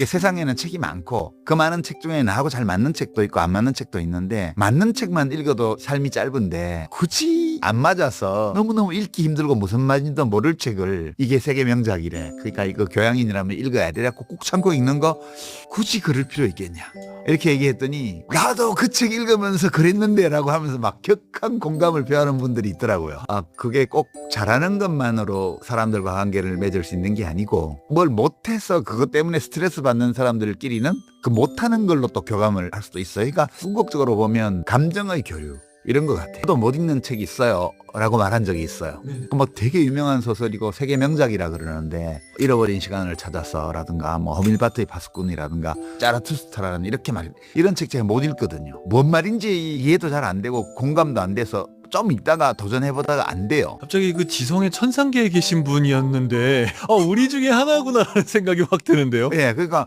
이게 세상에는 책이 많고 그 많은 책 중에 나하고 잘 맞는 책도 있고 안 맞는 책도 있는데 맞는 책만 읽어도 삶이 짧은데 굳이 안 맞아서 너무너무 읽기 힘들고 무슨 말인지도 모를 책을 이게 세계 명작이래. 그러니까 이거 교양인이라면 읽어야 돼. 그래갖고 꼭 참고 읽는 거 굳이 그럴 필요 있겠냐. 이렇게 얘기했더니 나도 그 책 읽으면서 그랬는데 라고 하면서 막 격한 공감을 표하는 분들이 있더라고요. 아, 그게 꼭 잘하는 것만으로 사람들과 관계를 맺을 수 있는 게 아니고 뭘 못해서 그것 때문에 스트레스 받는 사람들끼리는 그 못하는 걸로 또 교감을 할 수도 있어요. 그러니까 궁극적으로 보면 감정의 교류. 이런 것 같아요. 저도 못 읽는 책이 있어요. 라고 말한 적이 있어요. 뭐 되게 유명한 소설이고 세계 명작이라 그러는데 잃어버린 시간을 찾아서라든가 뭐 허밀바트의 파수꾼이라든가 짜라투스타라는 이렇게 말 이런 책 제가 못 읽거든요. 뭔 말인지 이해도 잘 안 되고 공감도 안 돼서 좀 읽다가 도전해보다가 안 돼요. 갑자기 그 지성의 천상계에 계신 분이었는데 어 우리 중에 하나구나 라는 생각이 확 드는데요. 예, 그러니까